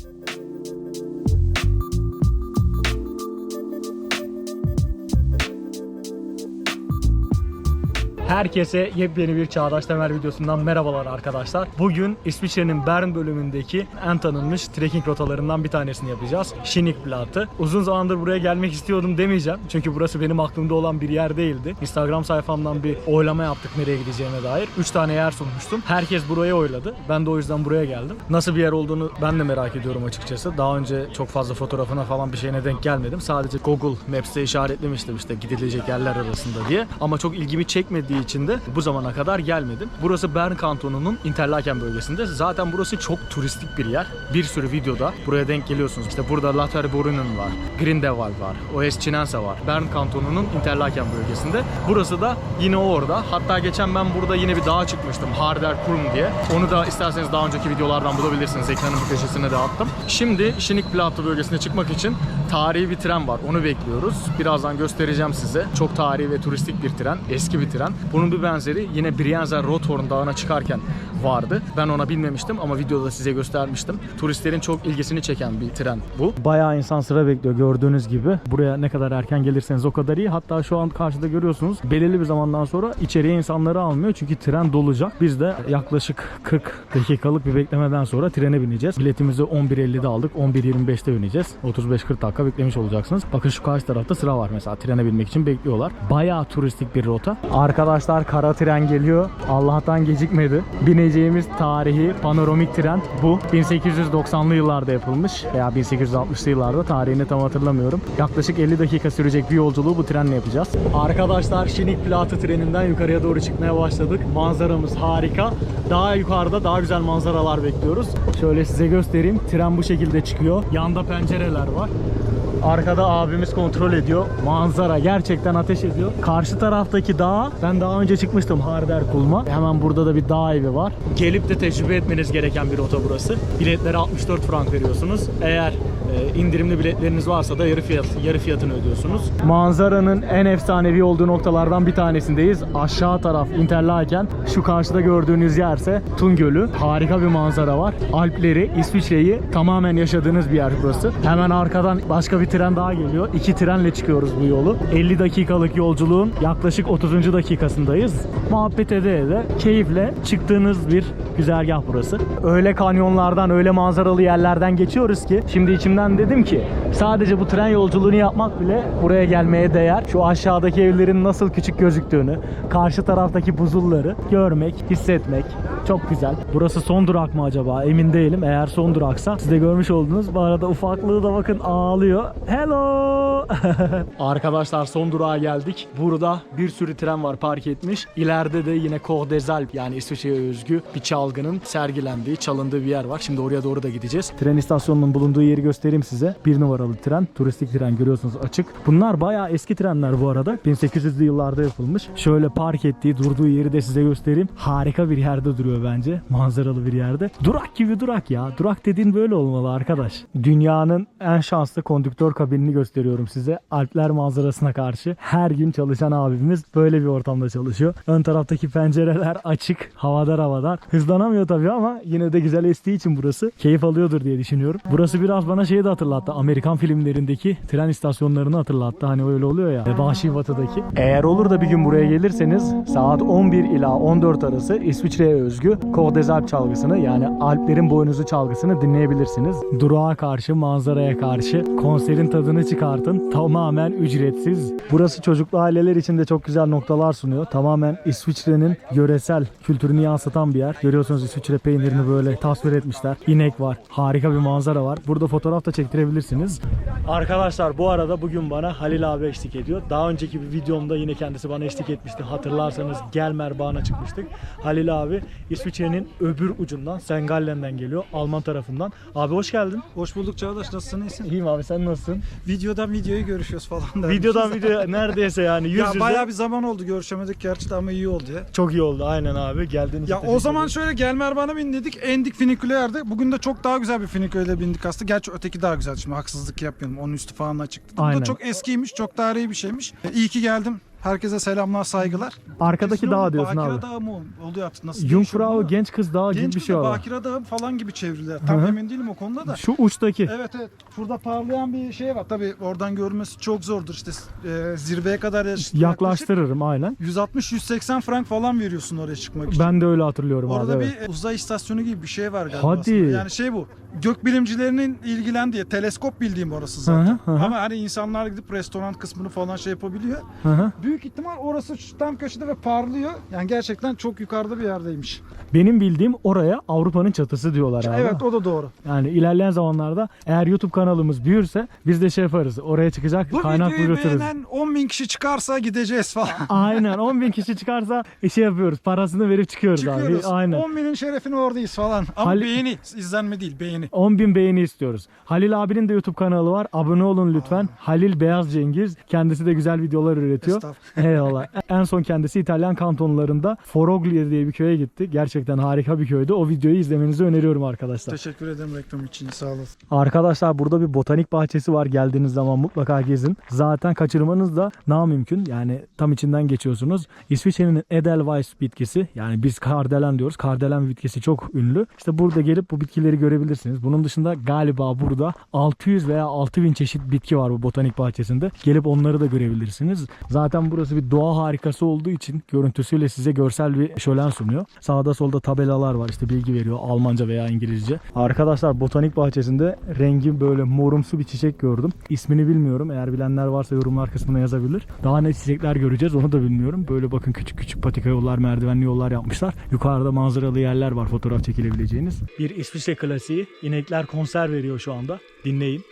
Thank you. Herkese yepyeni bir Çağdaş Temel videosundan merhabalar arkadaşlar. Bugün İsviçre'nin Bern bölümündeki en tanınmış trekking rotalarından bir tanesini yapacağız. Şinikplatı. Uzun zamandır buraya gelmek istiyordum demeyeceğim. Çünkü burası benim aklımda olan bir yer değildi. Instagram sayfamdan bir oylama yaptık nereye gideceğime dair. 3 tane yer sunmuştum. Herkes burayı oyladı. Ben de o yüzden buraya geldim. Nasıl bir yer olduğunu ben de merak ediyorum açıkçası. Daha önce çok fazla fotoğrafına falan bir şeyine denk gelmedim. Sadece Google Maps'te işaretlemiştim işte gidilecek yerler arasında diye. Ama çok ilgimi çekmediği için de bu zamana kadar gelmedim. Burası Bern kantonunun Interlaken bölgesinde. Zaten burası çok turistik bir yer. Bir sürü videoda buraya denk geliyorsunuz. İşte burada Laterborunen var, Grindelwald var, OS Chinense var. Bern kantonunun Interlaken bölgesinde. Burası da yine orada. Hatta geçen ben burada yine bir dağa çıkmıştım. Harder Kurum diye. Onu da isterseniz daha önceki videolardan bulabilirsiniz. Ekranın bir köşesine de attım. Şimdi Şinikplato bölgesine çıkmak için tarihi bir tren var. Onu bekliyoruz. Birazdan göstereceğim size. Çok tarihi ve turistik bir tren. Eski bir tren. Bunun bir benzeri yine Brienzer Rothorn Dağı'na çıkarken vardı. Ben ona binmemiştim ama videoda size göstermiştim. Turistlerin çok ilgisini çeken bir tren bu. Bayağı insan sıra bekliyor gördüğünüz gibi. Buraya ne kadar erken gelirseniz o kadar iyi. Hatta şu an karşıda görüyorsunuz belirli bir zamandan sonra içeriye insanları almıyor. Çünkü tren dolacak. Biz de yaklaşık 40 dakikalık bir beklemeden sonra trene bineceğiz. Biletimizi 11.50'de aldık. 11.25'te bineceğiz. 35-40 dakika beklemiş olacaksınız. Bakın şu karşı tarafta sıra var mesela trene binmek için bekliyorlar. Bayağı turistik bir rota. Arkadaşlar kara tren geliyor. Allah'tan gecikmedi. Bineceğimiz tarihi panoramik tren bu. 1890'lı yıllarda yapılmış veya 1860'lı yıllarda tarihini tam hatırlamıyorum. Yaklaşık 50 dakika sürecek bir yolculuğu bu trenle yapacağız. Arkadaşlar Şinik Platı treninden yukarıya doğru çıkmaya başladık. Manzaramız harika. Daha yukarıda daha güzel manzaralar bekliyoruz. Şöyle size göstereyim. Tren bu şekilde çıkıyor. Yanda pencereler var. Arkada abimiz kontrol ediyor. Manzara gerçekten ateş ediyor. Karşı taraftaki dağ ben daha önce çıkmıştım Harder Kulma. Hemen burada da bir dağ evi var. Gelip de tecrübe etmeniz gereken bir rota burası. Biletlere 64 frank veriyorsunuz. Eğer e, indirimli biletleriniz varsa da yarı fiyat yarı fiyatını ödüyorsunuz. Manzaranın en efsanevi olduğu noktalardan bir tanesindeyiz. Aşağı taraf Interlaken. Şu karşıda gördüğünüz yerse Tun Gölü. Harika bir manzara var. Alpleri, İsviçre'yi tamamen yaşadığınız bir yer burası. Hemen arkadan başka bir tren daha geliyor. İki trenle çıkıyoruz bu yolu. 50 dakikalık yolculuğun yaklaşık 30. dakikasındayız. Muhabbet ede ede keyifle çıktığınız bir güzergah burası. Öyle kanyonlardan, öyle manzaralı yerlerden geçiyoruz ki şimdi içimden dedim ki sadece bu tren yolculuğunu yapmak bile buraya gelmeye değer. Şu aşağıdaki evlerin nasıl küçük gözüktüğünü, karşı taraftaki buzulları görmek, hissetmek çok güzel. Burası son durak mı acaba? Emin değilim. Eğer son duraksa siz de görmüş oldunuz. Bu arada ufaklığı da bakın ağlıyor. Hello! Arkadaşlar son durağa geldik. Burada bir sürü tren var park etmiş. İleride de yine Koh des yani İsviçre'ye özgü bir çalgının sergilendiği, çalındığı bir yer var. Şimdi oraya doğru da gideceğiz. Tren istasyonunun bulunduğu yeri göstereyim size. Bir numaralı tren. Turistik tren görüyorsunuz açık. Bunlar bayağı eski trenler bu arada. 1800'lü yıllarda yapılmış. Şöyle park ettiği, durduğu yeri de size göstereyim. Harika bir yerde duruyor bence. Manzaralı bir yerde. Durak gibi durak ya. Durak dediğin böyle olmalı arkadaş. Dünyanın en şanslı kondüktör kabinini gösteriyorum size. Alpler manzarasına karşı. Her gün çalışan abimiz böyle bir ortamda çalışıyor. Ön taraftaki pencereler açık. Havadar havadar. Hızlanamıyor tabii ama yine de güzel estiği için burası keyif alıyordur diye düşünüyorum. Burası biraz bana şeyi de hatırlattı. Amerikan filmlerindeki tren istasyonlarını hatırlattı. Hani öyle oluyor ya. Vahşi Batı'daki. Eğer olur da bir gün buraya gelirseniz saat 11 ila 14 arası İsviçre'ye özgü Koh des Alpes çalgısını yani Alplerin boynuzu çalgısını dinleyebilirsiniz. Durağa karşı, manzaraya karşı konserin tadını çıkartın. Tamamen ücretsiz. Burası çocuklu aileler için de çok güzel noktalar sunuyor. Tamamen İsviçre'nin yöresel kültürünü yansıtan bir yer. Görüyorsunuz İsviçre peynirini böyle tasvir etmişler. İnek var. Harika bir manzara var. Burada fotoğraf da çektirebilirsiniz. Arkadaşlar bu arada bugün bana Halil abi eşlik ediyor. Daha önceki bir videomda yine kendisi bana eşlik etmişti. Hatırlarsanız Gelmer Bağı'na çıkmıştık. Halil abi İsviçre'nin öbür ucundan Sengallen'den geliyor. Alman tarafından. Abi hoş geldin. Hoş bulduk Çağdaş. Nasılsın? iyisin? İyiyim abi sen nasılsın? Videodan videoya görüşüyoruz falan da. Videodan videoya neredeyse yani yüz Ya yüze. bayağı bir zaman oldu görüşemedik gerçi de ama iyi oldu ya. Çok iyi oldu aynen abi. Geldiğiniz Ya o zaman şöyle Gelmerban'a bindik. Endik finikülerde. Bugün de çok daha güzel bir finiküle bindik aslında. Gerçi öteki daha güzel. Şimdi haksızlık yapmayalım. Onun üstü falan açıktı. Bu Aynen. da çok eskiymiş. Çok tarihi bir şeymiş. E, İyi ki geldim. Herkese selamlar, saygılar. Arkadaki Kesin dağ diyorsun Bakira abi. Dağı mı oluyor artık nasıl Jungfrau Genç Kız Dağı gibi Genç bir şey var. Bakira Dağı falan gibi çevriliyor. Tam Hı hı. emin değilim o konuda da. Şu uçtaki. Evet evet. Şurada parlayan bir şey var. Tabii oradan görmesi çok zordur. İşte e, zirveye kadar Yaklaştırırım aynen. 160-180 frank falan veriyorsun oraya çıkmak için. Ben de öyle hatırlıyorum Orada abi. bir evet. uzay istasyonu gibi bir şey var galiba. Hadi. aslında. Yani şey bu. Gökbilimcilerinin ilgilendiği teleskop bildiğim orası zaten. Hı hı, hı hı. Ama hani insanlar gidip restoran kısmını falan şey yapabiliyor. Hı hı. Büyük ihtimal orası tam köşede ve parlıyor. Yani gerçekten çok yukarıda bir yerdeymiş. Benim bildiğim oraya Avrupa'nın çatısı diyorlar abi. Evet o da doğru. Yani ilerleyen zamanlarda eğer YouTube kanalımız büyürse biz de şey yaparız. Oraya çıkacak Bu kaynak videoyu üretiriz. beğenen 10 bin kişi çıkarsa gideceğiz falan. Aynen 10 bin kişi çıkarsa şey yapıyoruz. Parasını verip çıkıyoruz, Çıkıyoruz. abi. Aynen. 10 binin şerefine oradayız falan. Ama Hal- beğeni. izlenme değil beğeni. 10 bin beğeni istiyoruz. Halil abinin de YouTube kanalı var. Abone olun lütfen. Halil Beyaz Cengiz. Kendisi de güzel videolar üretiyor. Estağfurullah. Eyvallah. En son kendisi İtalyan kantonlarında Foroglia diye bir köye gitti. Gerçekten harika bir köydü. O videoyu izlemenizi öneriyorum arkadaşlar. Teşekkür ederim reklam için. Sağ olasın. Arkadaşlar burada bir botanik bahçesi var. Geldiğiniz zaman mutlaka gezin. Zaten kaçırmanız da na mümkün. Yani tam içinden geçiyorsunuz. İsviçre'nin Edelweiss bitkisi yani biz kardelen diyoruz. Kardelen bitkisi çok ünlü. İşte burada gelip bu bitkileri görebilirsiniz. Bunun dışında galiba burada 600 veya 6000 çeşit bitki var bu botanik bahçesinde. Gelip onları da görebilirsiniz. Burası bir doğa harikası olduğu için görüntüsüyle size görsel bir şölen sunuyor. Sağda solda tabelalar var işte bilgi veriyor Almanca veya İngilizce. Arkadaşlar botanik bahçesinde rengi böyle morumsu bir çiçek gördüm. İsmini bilmiyorum. Eğer bilenler varsa yorumlar kısmına yazabilir. Daha ne çiçekler göreceğiz onu da bilmiyorum. Böyle bakın küçük küçük patika yollar, merdivenli yollar yapmışlar. Yukarıda manzaralı yerler var fotoğraf çekilebileceğiniz. Bir İsviçre klasiği. İnekler konser veriyor şu anda. Dinleyin.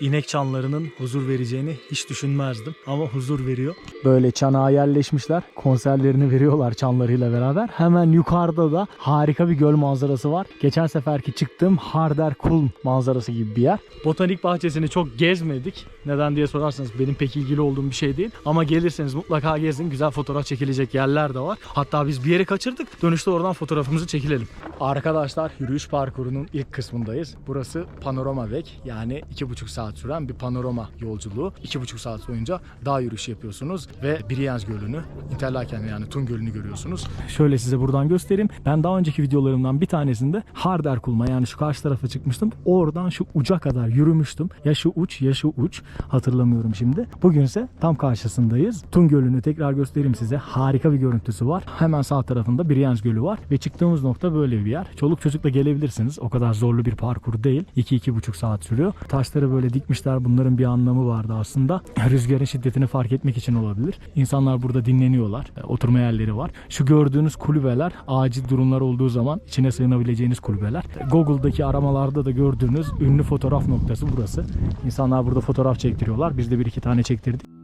İnek çanlarının huzur vereceğini hiç düşünmezdim ama huzur veriyor. Böyle çanağa yerleşmişler. Konserlerini veriyorlar çanlarıyla beraber. Hemen yukarıda da harika bir göl manzarası var. Geçen seferki çıktığım Harder Kulm manzarası gibi bir yer. Botanik bahçesini çok gezmedik. Neden diye sorarsanız benim pek ilgili olduğum bir şey değil. Ama gelirseniz mutlaka gezin. Güzel fotoğraf çekilecek yerler de var. Hatta biz bir yere kaçırdık. Dönüşte oradan fotoğrafımızı çekilelim. Arkadaşlar yürüyüş parkurunun ilk kısmındayız. Burası Panorama Weg. Yani 2,5 saat süren bir panorama yolculuğu. 2,5 saat boyunca dağ yürüyüşü yapıyorsunuz ve Brienz Gölü'nü, Interlaken yani Tun Gölü'nü görüyorsunuz. Şöyle size buradan göstereyim. Ben daha önceki videolarımdan bir tanesinde Harderkulm'a yani şu karşı tarafa çıkmıştım. Oradan şu uca kadar yürümüştüm. Ya şu uç ya şu uç. Hatırlamıyorum şimdi. Bugünse tam karşısındayız. Tun Gölü'nü tekrar göstereyim size. Harika bir görüntüsü var. Hemen sağ tarafında Brienz Gölü var ve çıktığımız nokta böyle bir yer. Çoluk çocukla gelebilirsiniz. O kadar zorlu bir parkur değil. 2-2,5 saat sürüyor. Taşları böyle dikmişler. Bunların bir anlamı vardı aslında. Rüzgarın şiddetini fark etmek için olabilir. İnsanlar burada dinleniyorlar. E, Oturma yerleri var. Şu gördüğünüz kulübeler acil durumlar olduğu zaman içine sığınabileceğiniz kulübeler. Google'daki aramalarda da gördüğünüz ünlü fotoğraf noktası burası. İnsanlar burada fotoğraf çektiriyorlar. Biz de bir iki tane çektirdik.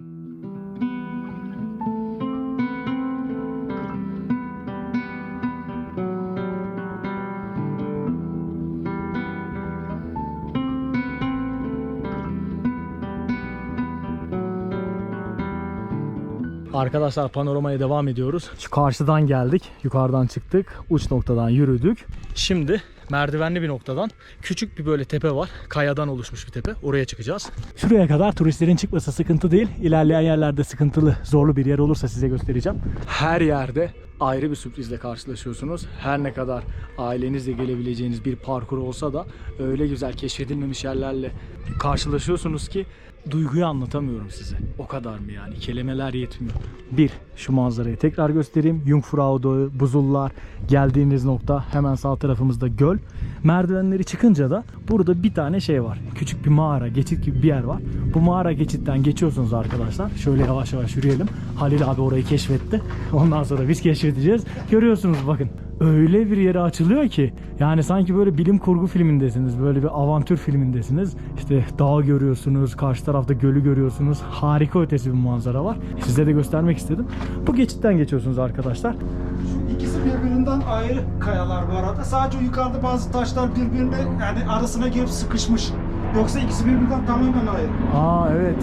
Arkadaşlar panoramaya devam ediyoruz. Şu karşıdan geldik. Yukarıdan çıktık. Uç noktadan yürüdük. Şimdi merdivenli bir noktadan küçük bir böyle tepe var. Kayadan oluşmuş bir tepe. Oraya çıkacağız. Şuraya kadar turistlerin çıkması sıkıntı değil. İlerleyen yerlerde sıkıntılı, zorlu bir yer olursa size göstereceğim. Her yerde ayrı bir sürprizle karşılaşıyorsunuz. Her ne kadar ailenizle gelebileceğiniz bir parkur olsa da öyle güzel keşfedilmemiş yerlerle karşılaşıyorsunuz ki duyguyu anlatamıyorum size. O kadar mı yani? Kelimeler yetmiyor. Bir, şu manzarayı tekrar göstereyim. Jungfrau Dağı, buzullar, geldiğiniz nokta hemen sağ tarafımızda göl. Merdivenleri çıkınca da burada bir tane şey var. Küçük bir mağara, geçit gibi bir yer var. Bu mağara geçitten geçiyorsunuz arkadaşlar. Şöyle yavaş yavaş yürüyelim. Halil abi orayı keşfetti. Ondan sonra biz keşfedeceğiz. Görüyorsunuz bakın. Öyle bir yere açılıyor ki yani sanki böyle bilim kurgu filmindesiniz. Böyle bir avantür filmindesiniz. İşte dağ görüyorsunuz. Karşı tarafta gölü görüyorsunuz. Harika ötesi bir manzara var. Size de göstermek istedim. Bu geçitten geçiyorsunuz arkadaşlar. Şu ikisi birbirinden ayrı kayalar bu arada. Sadece yukarıda bazı taşlar birbirine yani arasına girip sıkışmış. Yoksa ikisi birbirinden tamamen ayrı. Aa evet.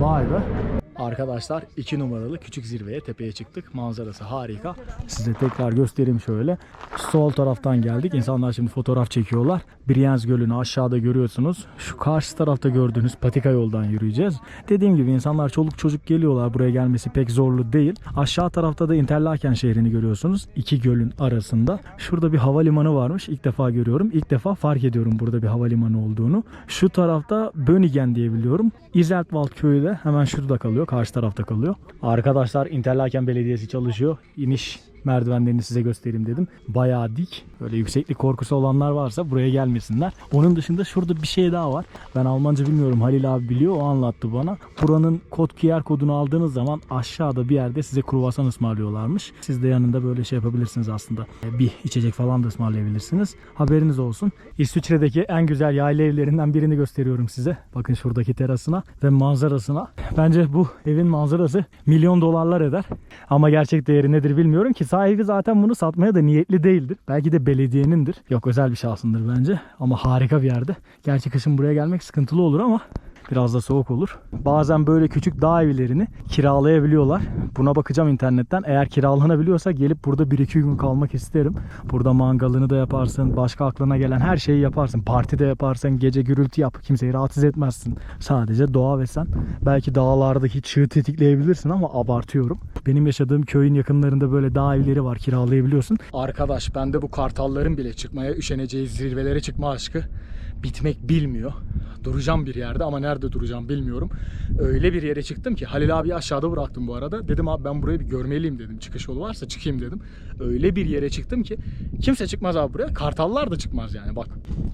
Vay be. Arkadaşlar 2 numaralı küçük zirveye tepeye çıktık. Manzarası harika. Size tekrar göstereyim şöyle. Sol taraftan geldik. İnsanlar şimdi fotoğraf çekiyorlar. Brienz Gölü'nü aşağıda görüyorsunuz. Şu karşı tarafta gördüğünüz patika yoldan yürüyeceğiz. Dediğim gibi insanlar çoluk çocuk geliyorlar. Buraya gelmesi pek zorlu değil. Aşağı tarafta da Interlaken şehrini görüyorsunuz. İki gölün arasında. Şurada bir havalimanı varmış. İlk defa görüyorum. İlk defa fark ediyorum burada bir havalimanı olduğunu. Şu tarafta Bönigen diye biliyorum. Iseltwald köyü de hemen şurada kalıyor. Karşı tarafta kalıyor. Arkadaşlar Interlaken Belediyesi çalışıyor. İniş merdivenlerini size göstereyim dedim. Bayağı dik. Böyle yükseklik korkusu olanlar varsa buraya gelmesinler. Onun dışında şurada bir şey daha var. Ben Almanca bilmiyorum. Halil abi biliyor. O anlattı bana. Buranın kod QR kodunu aldığınız zaman aşağıda bir yerde size kruvasan ısmarlıyorlarmış. Siz de yanında böyle şey yapabilirsiniz aslında. Bir içecek falan da ısmarlayabilirsiniz. Haberiniz olsun. İsviçre'deki en güzel yayla evlerinden birini gösteriyorum size. Bakın şuradaki terasına ve manzarasına. Bence bu evin manzarası milyon dolarlar eder. Ama gerçek değeri nedir bilmiyorum ki sahibi zaten bunu satmaya da niyetli değildir. Belki de belediyenindir. Yok özel bir şahsındır bence ama harika bir yerde. Gerçi kışın buraya gelmek sıkıntılı olur ama Biraz da soğuk olur. Bazen böyle küçük dağ evlerini kiralayabiliyorlar. Buna bakacağım internetten. Eğer kiralanabiliyorsa gelip burada 1-2 gün kalmak isterim. Burada mangalını da yaparsın. Başka aklına gelen her şeyi yaparsın. Parti de yaparsın. Gece gürültü yap. Kimseyi rahatsız etmezsin. Sadece doğa ve sen. Belki dağlardaki çığı tetikleyebilirsin ama abartıyorum. Benim yaşadığım köyün yakınlarında böyle dağ evleri var. Kiralayabiliyorsun. Arkadaş bende bu kartalların bile çıkmaya üşeneceği zirvelere çıkma aşkı bitmek bilmiyor. Duracağım bir yerde ama nerede duracağım bilmiyorum. Öyle bir yere çıktım ki Halil abi aşağıda bıraktım bu arada. Dedim abi ben burayı bir görmeliyim dedim. Çıkış yolu varsa çıkayım dedim. Öyle bir yere çıktım ki kimse çıkmaz abi buraya. Kartallar da çıkmaz yani bak.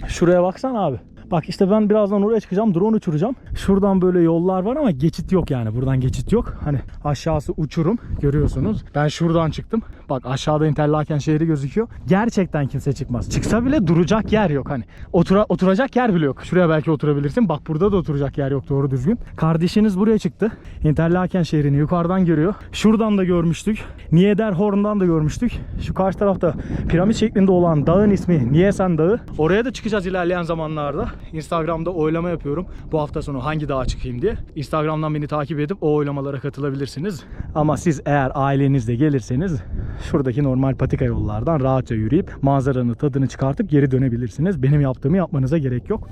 Şuraya baksana abi. Bak işte ben birazdan oraya çıkacağım. Drone uçuracağım. Şuradan böyle yollar var ama geçit yok yani. Buradan geçit yok. Hani aşağısı uçurum. Görüyorsunuz. Ben şuradan çıktım. Bak aşağıda Interlaken şehri gözüküyor. Gerçekten kimse çıkmaz. Çıksa bile duracak yer yok hani. Otura, oturacak yer bile yok. Şuraya belki oturabilirsin. Bak burada da oturacak yer yok doğru düzgün. Kardeşiniz buraya çıktı. Interlaken şehrini yukarıdan görüyor. Şuradan da görmüştük. Niederhorn'dan da görmüştük. Şu karşı tarafta piramit şeklinde olan dağın ismi Niesen Dağı. Oraya da çıkacağız ilerleyen zamanlarda. Instagram'da oylama yapıyorum. Bu hafta sonu hangi dağa çıkayım diye. Instagram'dan beni takip edip o oylamalara katılabilirsiniz. Ama siz eğer ailenizle gelirseniz şuradaki normal patika yollardan rahatça yürüyüp manzaranın tadını çıkartıp geri dönebilirsiniz. Benim yaptığımı yapmanıza gerek yok.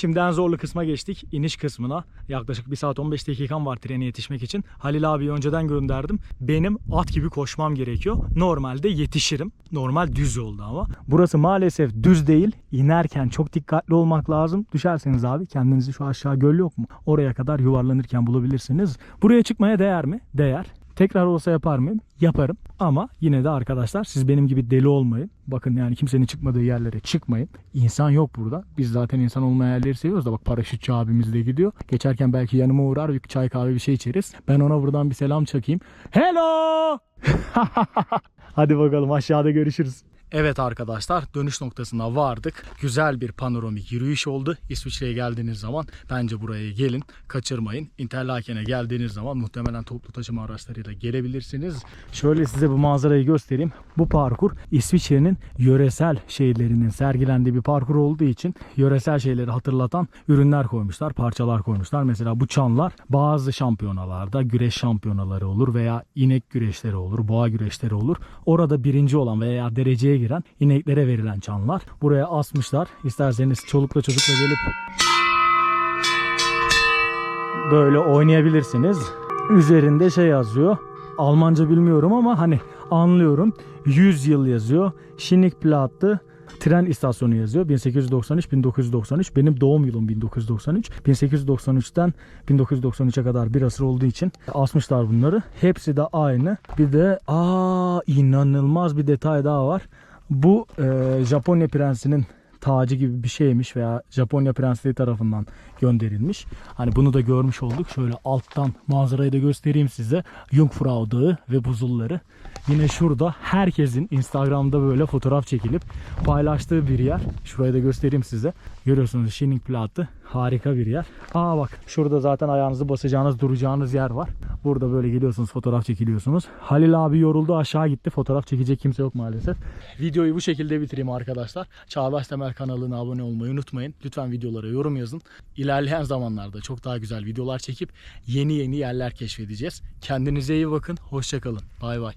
Şimdi en zorlu kısma geçtik. İniş kısmına. Yaklaşık 1 saat 15 dakikam var trene yetişmek için. Halil abi önceden gönderdim. Benim at gibi koşmam gerekiyor. Normalde yetişirim. Normal düz yolda ama. Burası maalesef düz değil. İnerken çok dikkatli olmak lazım. Düşerseniz abi kendinizi şu aşağı göl yok mu? Oraya kadar yuvarlanırken bulabilirsiniz. Buraya çıkmaya değer mi? Değer. Tekrar olsa yapar mıyım? Yaparım. Ama yine de arkadaşlar siz benim gibi deli olmayın. Bakın yani kimsenin çıkmadığı yerlere çıkmayın. İnsan yok burada. Biz zaten insan olmayan yerleri seviyoruz da bak paraşütçü abimiz de gidiyor. Geçerken belki yanıma uğrar bir çay kahve bir şey içeriz. Ben ona buradan bir selam çakayım. Hello! Hadi bakalım aşağıda görüşürüz. Evet arkadaşlar dönüş noktasına vardık. Güzel bir panoramik yürüyüş oldu. İsviçre'ye geldiğiniz zaman bence buraya gelin. Kaçırmayın. Interlaken'e geldiğiniz zaman muhtemelen toplu taşıma araçlarıyla gelebilirsiniz. Şöyle size bu manzarayı göstereyim. Bu parkur İsviçre'nin yöresel şeylerinin sergilendiği bir parkur olduğu için yöresel şeyleri hatırlatan ürünler koymuşlar, parçalar koymuşlar. Mesela bu çanlar bazı şampiyonalarda güreş şampiyonaları olur veya inek güreşleri olur, boğa güreşleri olur. Orada birinci olan veya dereceye giren ineklere verilen çanlar. Buraya asmışlar. İsterseniz çolukla çocukla gelip böyle oynayabilirsiniz. Üzerinde şey yazıyor. Almanca bilmiyorum ama hani anlıyorum. 100 yıl yazıyor. Şinik Plattı tren istasyonu yazıyor. 1893 1993 benim doğum yılım 1993. 1893'ten 1993'e kadar bir asır olduğu için asmışlar bunları. Hepsi de aynı. Bir de aa inanılmaz bir detay daha var. Bu e, Japonya prensinin tacı gibi bir şeymiş veya Japonya prensliği tarafından gönderilmiş. Hani bunu da görmüş olduk. Şöyle alttan manzarayı da göstereyim size. Jungfrau Dağı ve buzulları. Yine şurada herkesin Instagram'da böyle fotoğraf çekilip paylaştığı bir yer. Şurayı da göstereyim size. Görüyorsunuz Shining Plattı. Harika bir yer. Aa bak şurada zaten ayağınızı basacağınız duracağınız yer var. Burada böyle geliyorsunuz fotoğraf çekiliyorsunuz. Halil abi yoruldu aşağı gitti. Fotoğraf çekecek kimse yok maalesef. Videoyu bu şekilde bitireyim arkadaşlar. Çağdaş Temel kanalına abone olmayı unutmayın. Lütfen videolara yorum yazın. İlerleyen zamanlarda çok daha güzel videolar çekip yeni yeni yerler keşfedeceğiz. Kendinize iyi bakın. Hoşçakalın. Bay bay.